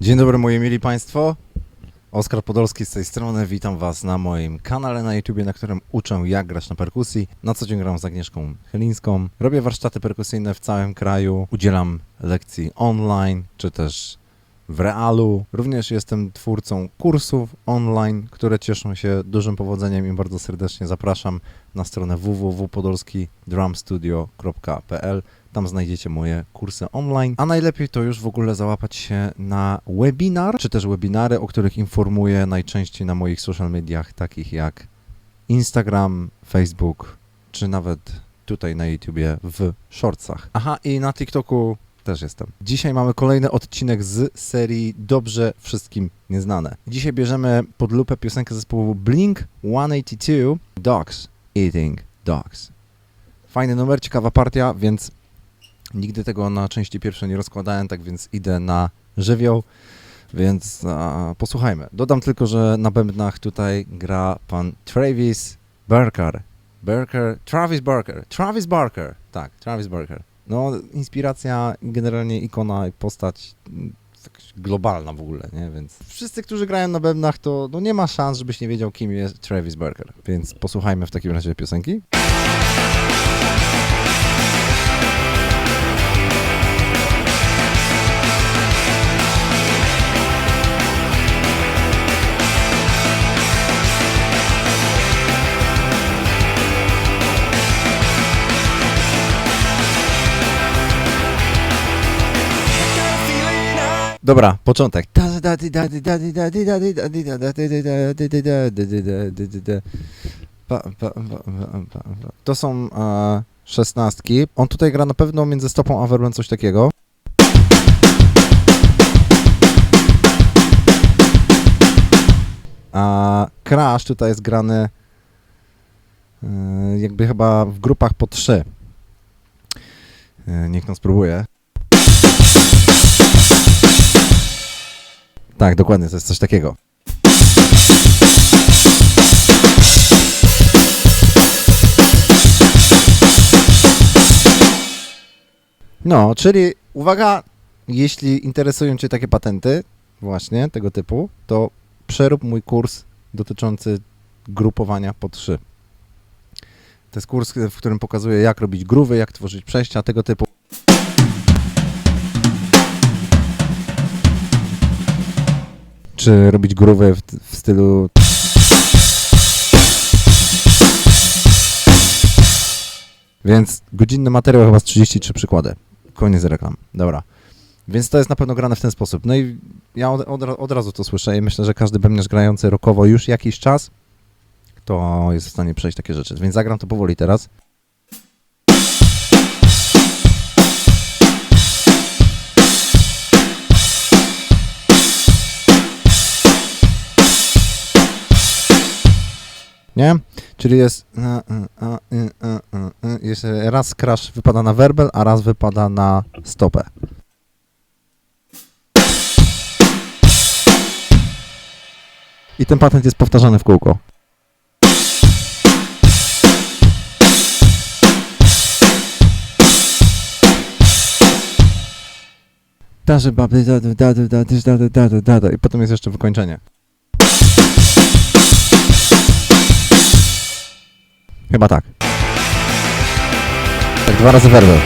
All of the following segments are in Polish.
Dzień dobry moi mili Państwo. Oskar Podolski z tej strony. Witam Was na moim kanale na YouTubie, na którym uczę jak grać na perkusji. Na co dzień gram z Agnieszką Chylińską. Robię warsztaty perkusyjne w całym kraju. Udzielam lekcji online, czy też w realu. Również jestem twórcą kursów online, które cieszą się dużym powodzeniem i bardzo serdecznie zapraszam na stronę www.podolskidrumstudio.pl. Tam znajdziecie moje kursy online, a najlepiej to już w ogóle załapać się na webinar, czy też webinary, o których informuję najczęściej na moich social mediach, takich jak Instagram, Facebook, czy nawet tutaj na YouTubie w shortsach. Aha, i na TikToku też jestem. Dzisiaj mamy kolejny odcinek z serii Dobrze Wszystkim Nieznane. Dzisiaj bierzemy pod lupę piosenkę zespołu Blink 182 Dogs Eating Dogs. Fajny numer, ciekawa partia, więc nigdy tego na części pierwsze nie rozkładałem, tak więc idę na żywioł, więc a, posłuchajmy. Dodam tylko, że na bębnach tutaj gra pan Travis Barker. Barker, Travis Barker, Travis Barker, tak, Travis Barker. No, inspiracja, generalnie ikona i postać mm, tak globalna w ogóle, nie? Więc wszyscy, którzy grają na bębnach, to no nie ma szans, żebyś nie wiedział, kim jest Travis Barker. Więc posłuchajmy w takim razie piosenki. Dobra, początek. To są e, szesnastki. On tutaj gra na pewno między stopą a werbem coś takiego. A Crash tutaj jest grany e, jakby chyba w grupach po trzy. E, niech nam spróbuje. Tak, dokładnie, to jest coś takiego. No, czyli uwaga, jeśli interesują Cię takie patenty, właśnie tego typu, to przerób mój kurs dotyczący grupowania po trzy. To jest kurs, w którym pokazuję, jak robić gruwy, jak tworzyć przejścia tego typu. Czy robić gruwy w, w stylu Więc godzinny materiał chyba z 33 przykłady. Koniec reklam. Dobra. Więc to jest na pewno grane w ten sposób. No i ja od, od, od razu to słyszę i myślę, że każdy bębniarz grający rokowo już jakiś czas to jest w stanie przejść takie rzeczy. Więc zagram to powoli teraz. nie? Czyli jest, jest raz crash wypada na werbel, a raz wypada na stopę. I ten patent jest powtarzany w kółko. I potem jest jeszcze wykończenie. Chyba tak. Tak, dwa razy werbel.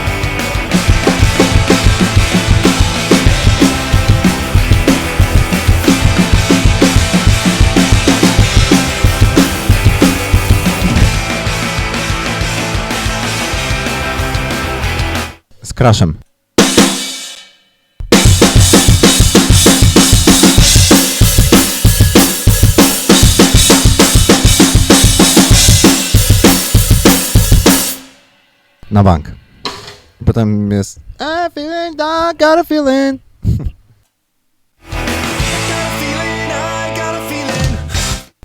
Z crashem. Na bank. Potem jest I feeling, I got a feeling.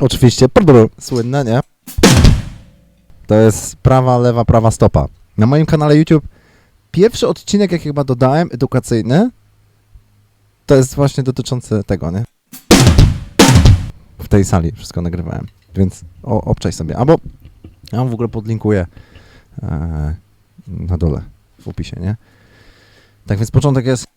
Oczywiście, brr, słynne, nie? To jest prawa, lewa, prawa stopa. Na moim kanale YouTube pierwszy odcinek, jaki chyba dodałem, edukacyjny, to jest właśnie dotyczący tego, nie? W tej sali wszystko nagrywałem, więc o, obczaj sobie. Albo ja w ogóle podlinkuję e, na dole w opisie, nie? Tak więc początek jest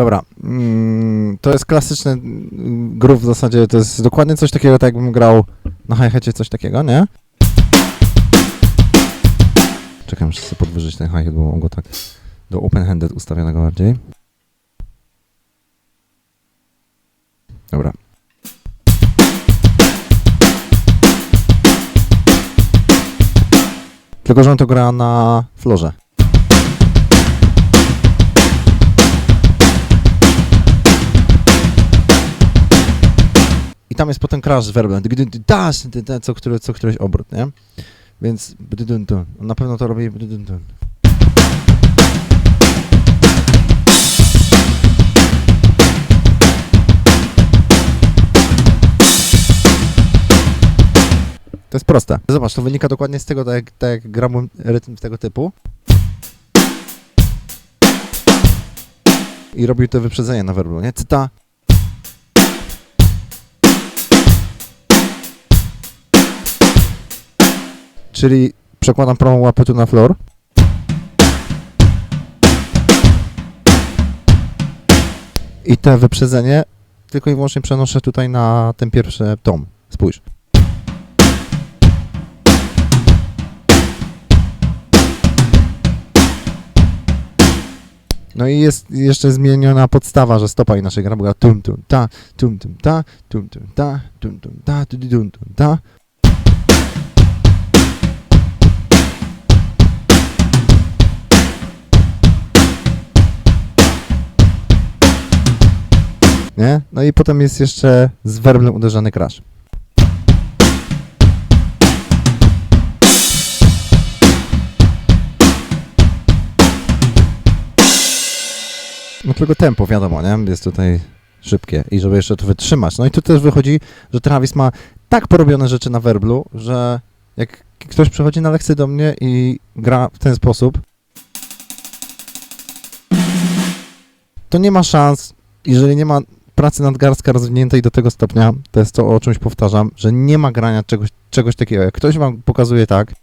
Dobra, mm, to jest klasyczny mm, groove w zasadzie, to jest dokładnie coś takiego, tak jakbym grał na hi-hacie coś takiego, nie? Czekam, muszę sobie podwyżyć ten hi-hat, bo mam go tak do open-handed ustawionego bardziej. Dobra. Tylko, że on to gra na florze. Tam jest potem crash z werbem. Dasz, co, który, co któryś obrót, nie? Więc na pewno to robi. To jest proste. Zobacz, to wynika dokładnie z tego, tak jak, tak jak gram rytm tego typu. I robił to wyprzedzenie na werblu, nie? Cyta. Czyli przekładam prawą łapę tu na floor. I te wyprzedzenie tylko i wyłącznie przenoszę tutaj na ten pierwszy tom. Spójrz. No i jest jeszcze zmieniona podstawa, że stopa inaczej gra była tum tum ta, tum tum ta, tum tum ta, tum tum ta, tu tum tum ta. Nie? No i potem jest jeszcze z werblem uderzany crash. No tylko tempo, wiadomo, nie? Jest tutaj szybkie i żeby jeszcze to wytrzymać. No i tu też wychodzi, że Travis ma tak porobione rzeczy na werblu, że jak ktoś przychodzi na lekcję do mnie i gra w ten sposób, to nie ma szans, jeżeli nie ma pracy nadgarstka rozwiniętej do tego stopnia, to jest to, o czymś powtarzam, że nie ma grania czegoś, czegoś takiego. Jak ktoś wam pokazuje tak,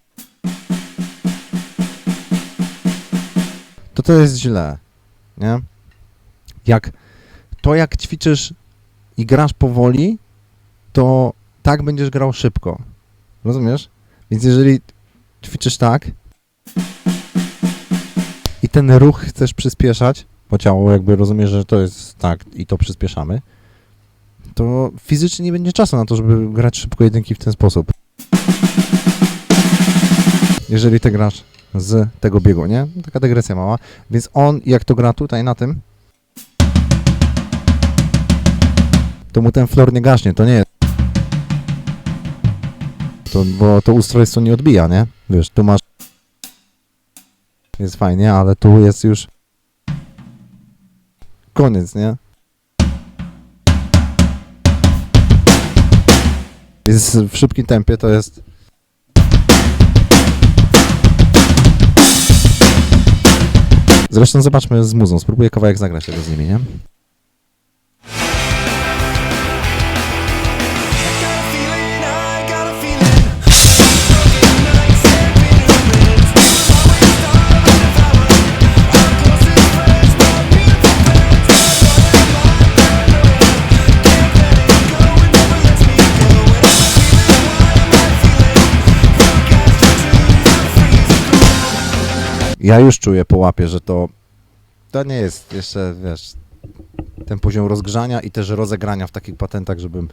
to to jest źle, nie? Jak to, jak ćwiczysz i grasz powoli, to tak będziesz grał szybko. Rozumiesz? Więc jeżeli ćwiczysz tak i ten ruch chcesz przyspieszać, bo ciało jakby rozumie, że to jest tak i to przyspieszamy, to fizycznie nie będzie czasu na to, żeby grać szybko jedynki w ten sposób. Jeżeli ty grasz z tego biegu, nie? Taka dygresja mała. Więc on, jak to gra tutaj na tym, to mu ten flor nie gaśnie, to nie jest. To, bo to ustrojstwo nie odbija, nie? Wiesz, tu masz. Jest fajnie, ale tu jest już. Koniec, nie? Jest w szybkim tempie, to jest. Zresztą zobaczmy z muzą. Spróbuję kawałek zagrać tego z nimi, nie? Ja już czuję po łapie, że to. To nie jest jeszcze, wiesz. Ten poziom rozgrzania i też rozegrania w takich patentach, żebym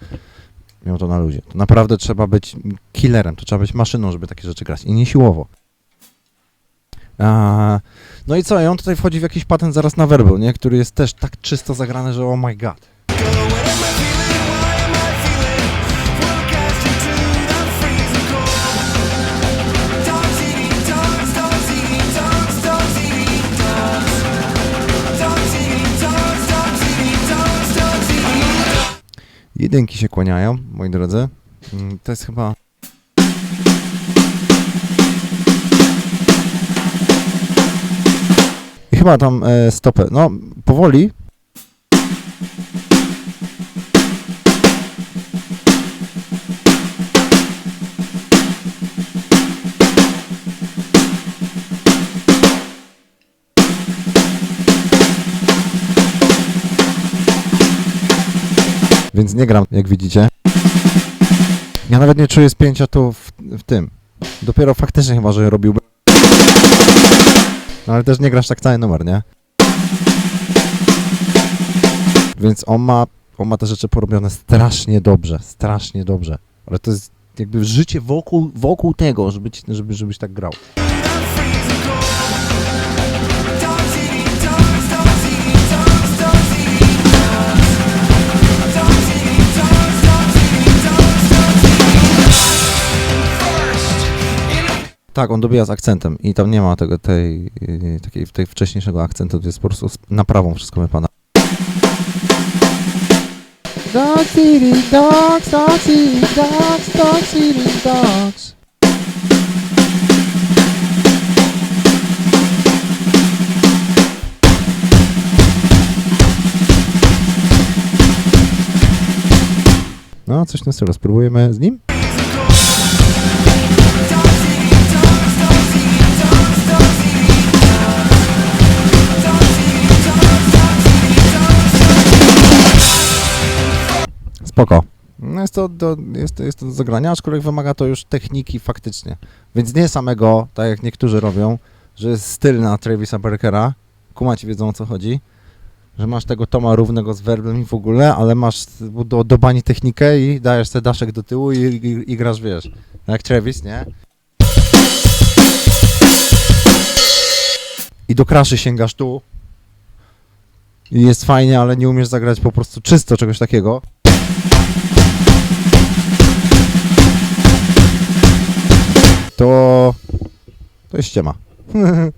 miał to na luzie. To naprawdę trzeba być killerem, to trzeba być maszyną, żeby takie rzeczy grać. I nie siłowo. A, no i co? I on tutaj wchodzi w jakiś patent zaraz na werbel, nie? Który jest też tak czysto zagrany, że oh my god. Jedynki się kłaniają, moi drodzy. Mm, To jest chyba. Chyba tam e, stopę. No, powoli. Więc nie gram, jak widzicie. Ja nawet nie czuję spięcia tu w, w tym. Dopiero faktycznie chyba, że robiłbym. No ale też nie grasz tak cały numer, nie? Więc on ma, on ma te rzeczy porobione strasznie dobrze, strasznie dobrze. Ale to jest jakby życie wokół, wokół tego, żeby, żeby, żebyś tak grał. Tak, on dobija z akcentem i tam nie ma tego, tej, yy, takiej, tej wcześniejszego akcentu, to jest po prostu sp- na prawą wszystko wypada. Dogs eating dogs, dogs eating dogs, dogs eating dogs. No, coś tym stylu. Spróbujemy z nim? Spoko. No jest, to do, jest, jest to do zagrania, aczkolwiek wymaga to już techniki faktycznie. Więc nie samego, tak jak niektórzy robią, że jest styl na Travisa Barkera, kumaci wiedzą o co chodzi, że masz tego Toma równego z werblem i w ogóle, ale masz do, do bani technikę i dajesz sobie daszek do tyłu i, i, i grasz, wiesz, jak Travis, nie? I do kraszy sięgasz tu i jest fajnie, ale nie umiesz zagrać po prostu czysto czegoś takiego. To... to jest ściema.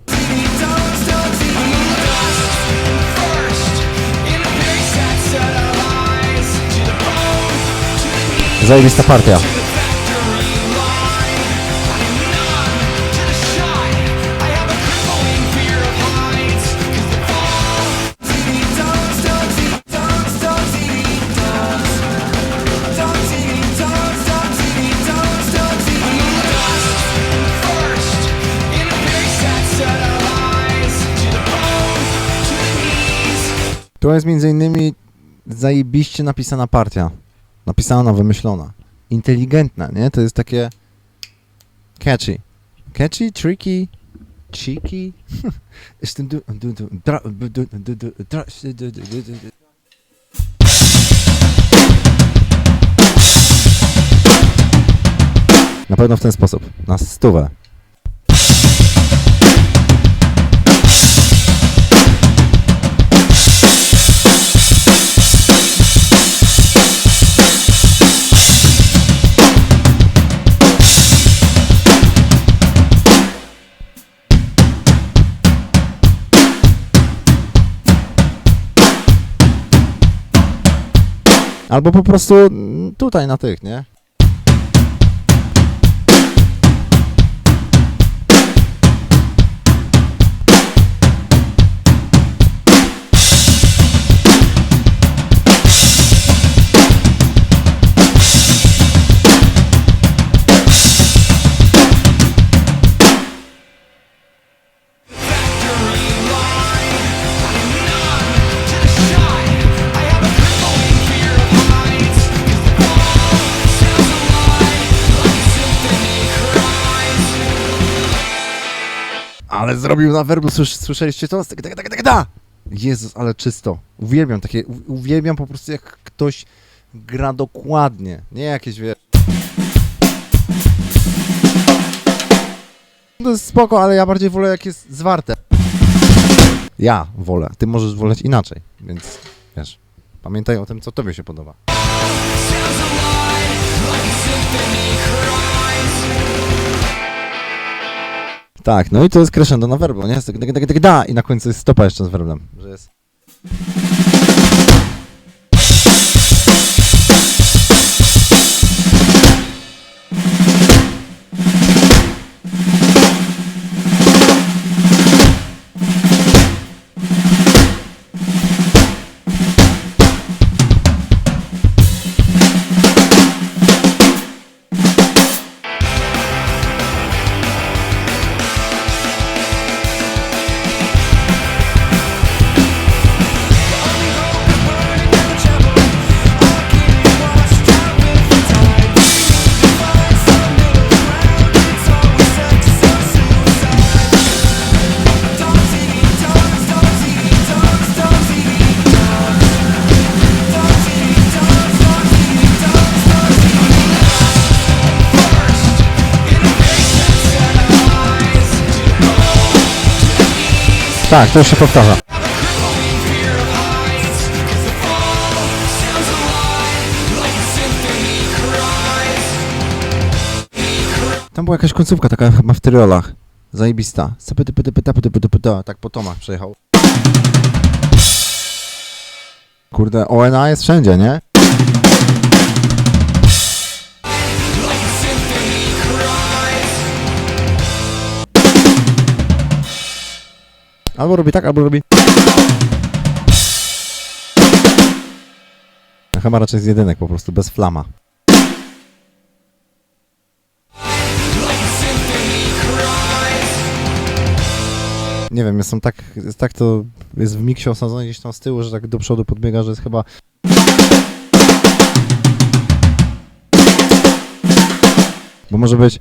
Zajebista partia. To jest między innymi zajebiście napisana partia. Napisana, wymyślona. Inteligentna, nie? To jest takie catchy. Catchy, tricky, cheeky. Jestem Na pewno w ten sposób. Na stówę. Albo po prostu tutaj na tych, nie? Zrobił na werblu, Słysz, słyszeliście to? Tak, tak, tak, tak. Jezus, ale czysto. Uwielbiam takie, uwielbiam po prostu jak ktoś gra dokładnie, nie jakieś wie... To jest spoko, ale ja bardziej wolę jak jest zwarte. Ja wolę, ty możesz woleć inaczej, więc wiesz, pamiętaj o tym, co tobie się podoba. Tak, no i to jest crescendo na werblu, nie? Jest tak, tak, tak, tak, da i na końcu jest stopa jeszcze z werblem, że jest... Tak, to już się powtarza. Tam była jakaś końcówka taka chyba w tyrolach. Zajebista. Tak po tomach przejechał. Kurde, ONA jest wszędzie, nie? Albo robi tak, albo robi... Chyba raczej z jedynek po prostu, bez flama. Nie wiem, jestem tak, jest tak to jest w miksie osadzone gdzieś tam z tyłu, że tak do przodu podbiega, że jest chyba... Bo może być...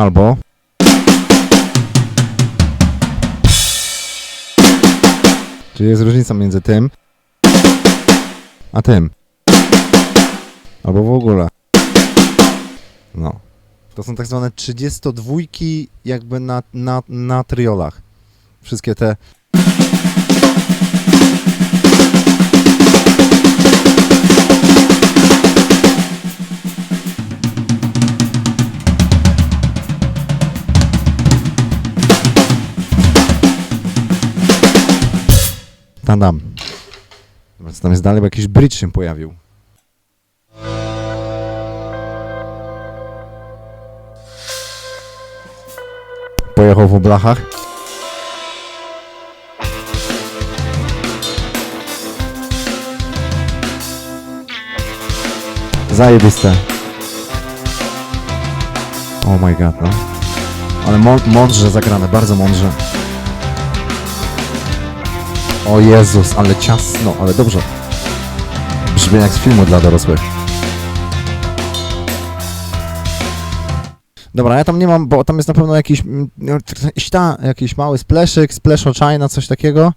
Albo... Czyli jest różnica między tym a tym. Albo w ogóle. No. To są tak zwane 32 jakby na, na, na triolach. Wszystkie te... Tadam. Dobra, co tam jest dalej, bo jakiś bridge się pojawił. Pojechał w oblachach. Zajebiste. Oh my god, no. Ale mą- mądrze zagrane, bardzo mądrze. O Jezus, ale ciasno, ale dobrze. Brzmi jak z filmu dla dorosłych. Dobra, ja tam nie mam, bo tam jest na pewno jakiś, mm, no, śta, jakiś mały spleszyk, splash o China, coś takiego.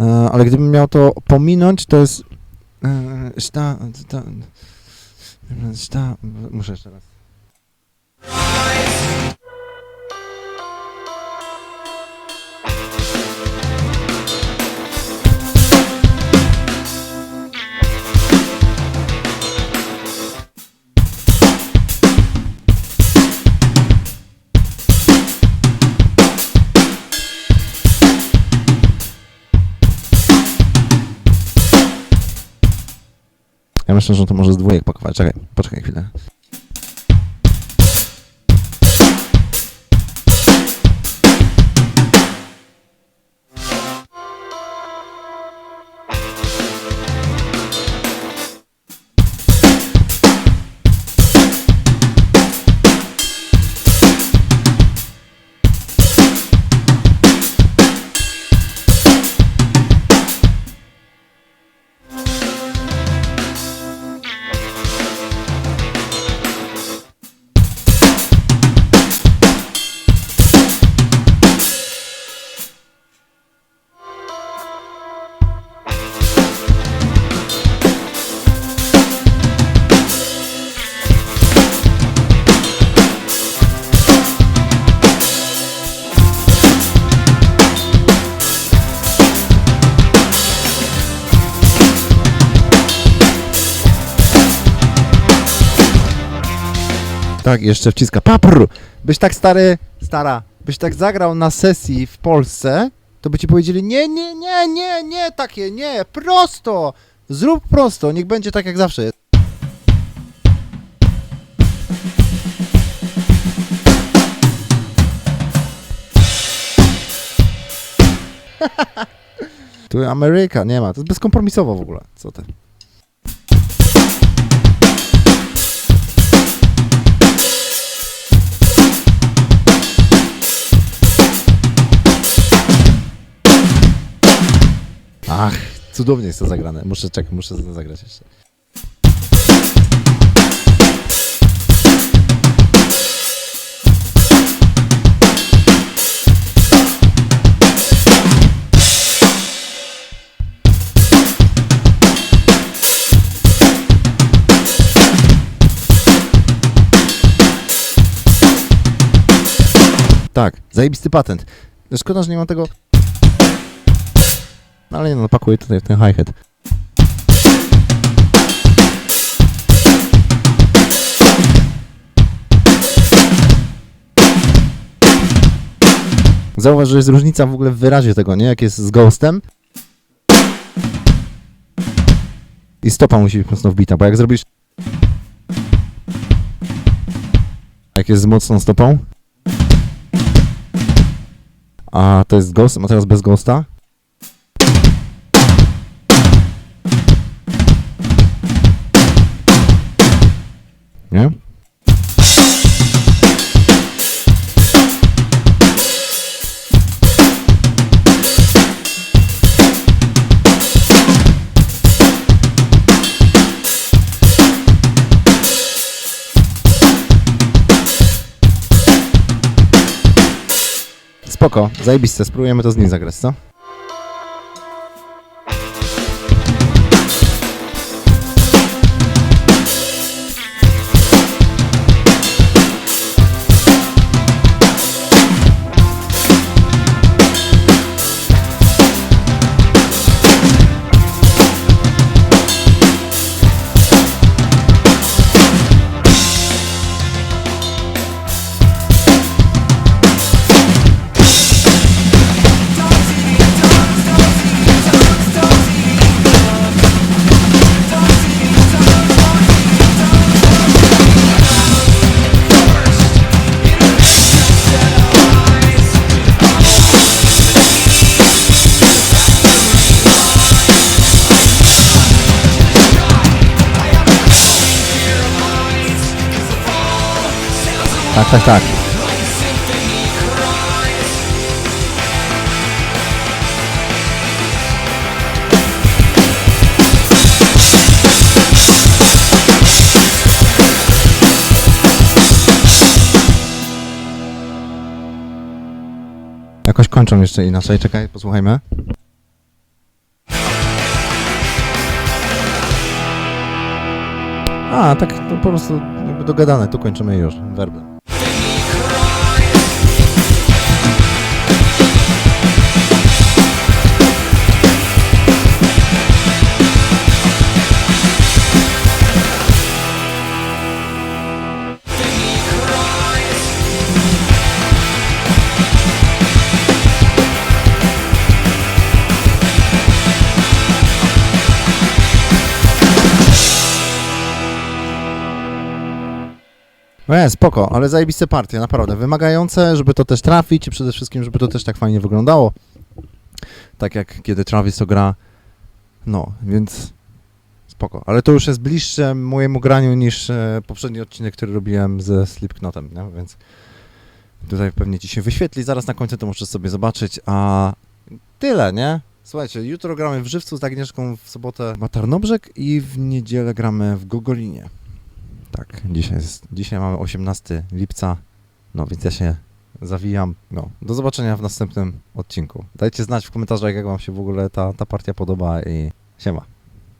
E, ale gdybym miał to pominąć, to jest... E, śta, śta, śta, muszę jeszcze raz. Myślę, że to może z dwójek pakować. Czekaj, poczekaj chwilę. Tak, jeszcze wciska. Papr! Byś tak stary, stara, byś tak zagrał na sesji w Polsce, to by ci powiedzieli, nie, nie, nie, nie, nie, takie, nie, prosto! Zrób prosto, niech będzie tak jak zawsze. Tu Ameryka, nie ma, to jest bezkompromisowo w ogóle, co ty. Ach, cudownie jest to zagrane. Muszę czekać, muszę zagrać jeszcze. Tak, zajebisty patent. Szkoda, że nie mam tego no ale nie no, pakuję tutaj w ten hi-hat. Zauważ, że jest różnica w ogóle w wyrazie tego, nie? Jak jest z ghostem. I stopa musi być mocno wbita, bo jak zrobisz... Jak jest z mocną stopą. A to jest ghost, a teraz bez ghosta. Zajebiste, spróbujemy to z nim zagrać, co? Tak, tak, tak. Jakoś kończą jeszcze inaczej. Czekaj, posłuchajmy. A, tak to po prostu jakby dogadane, tu kończymy już. Werby. Nie, spoko, ale zajebiste partie, naprawdę. Wymagające, żeby to też trafić i przede wszystkim, żeby to też tak fajnie wyglądało. Tak jak kiedy Travis to gra. No, więc spoko. Ale to już jest bliższe mojemu graniu niż e, poprzedni odcinek, który robiłem ze Slipknotem, nie? Więc tutaj pewnie ci się wyświetli. Zaraz na końcu to możesz sobie zobaczyć, a tyle, nie? Słuchajcie, jutro gramy w Żywcu z Agnieszką, w sobotę ma Tarnobrzeg i w niedzielę gramy w Gogolinie. Tak, dzisiaj, jest, dzisiaj mamy 18 lipca, no więc ja się zawijam. No, do zobaczenia w następnym odcinku. Dajcie znać w komentarzach, jak wam się w ogóle ta, ta partia podoba i siema.